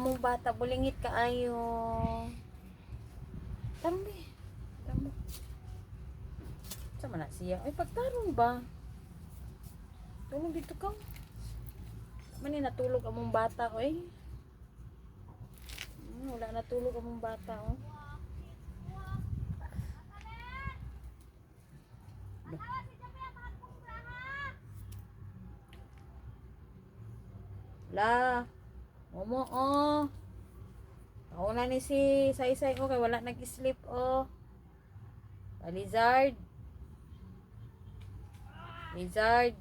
among bata bulingit kaayo. Be. Tarong. Sama na siya. Ay pagtarong ba? Tulog dito ka. Mani natulog among bata oy. Hmm, wala natulog among bata oh. La. Momo oh. Ako na ni si Saysay ko kay wala nag-sleep oh. Ah, Lizard. Lizard.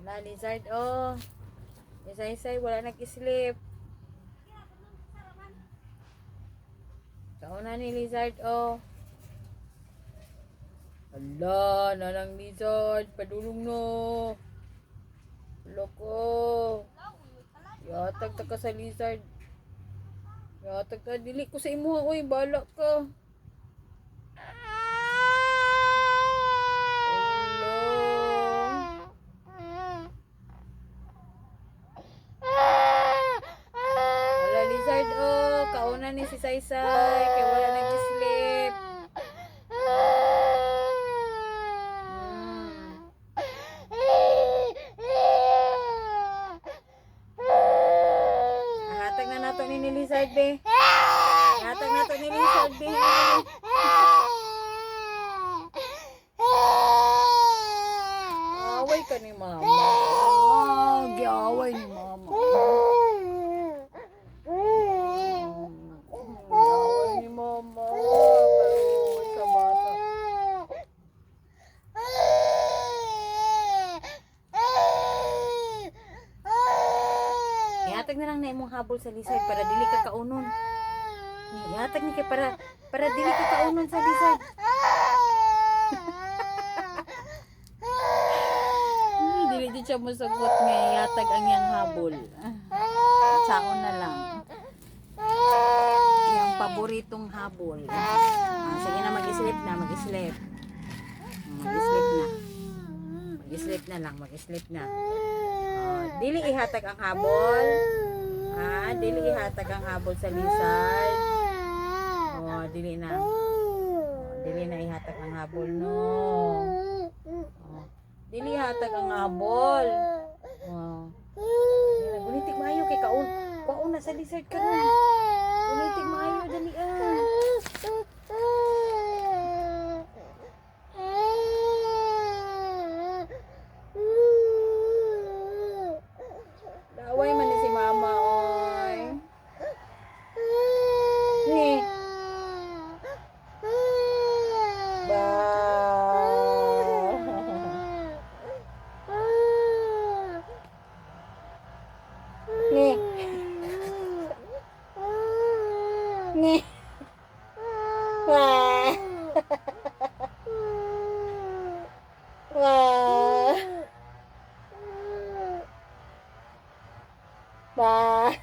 Wala lizard oh. Si Saysay wala nag-sleep. Kauna ni lizard oh. Ala, nanang lizard, padulong no. Loko. Yatag ta ka sa lizard. Yatag ka, dili ko sa imo, oy, bala ka. Ala. Ala, lizard, oh. Kauna ni si Saysay, kaya wala nag-sleep. Nato ni Lizard, be. Hatag nato ni Lizard, be. Away ka ni mama. Ah, giaway ni mama. Giaway ni mama. Pero sa bata. Ihatag na lang na imong habol sa lizard para dili ka kaunon. Ihatag ni kay para para dili ka kaunon sa lizard. Hmm, dili di siya masagot nga ihatag ang iyang habol. Saon na lang. Iyang paboritong habol. Ah, sige na mag-sleep na, mag-sleep. Mag-sleep na. Mag-sleep na lang, mag-sleep na. Dili ihatag ang habol. Ah, dili ihatag ang habol sa lizard. Oh, dili na. Dili na ihatag ang habol no. Oh, dili ihatag ang habol. Oh. Dili, Unitig maayo kay kaun. Kaun na sa lizard ka ron. Unitig maayo dali ah. Laway man ni si mama oy. Ni. Ba. Ni. Ni. Wah. Wah. Ba.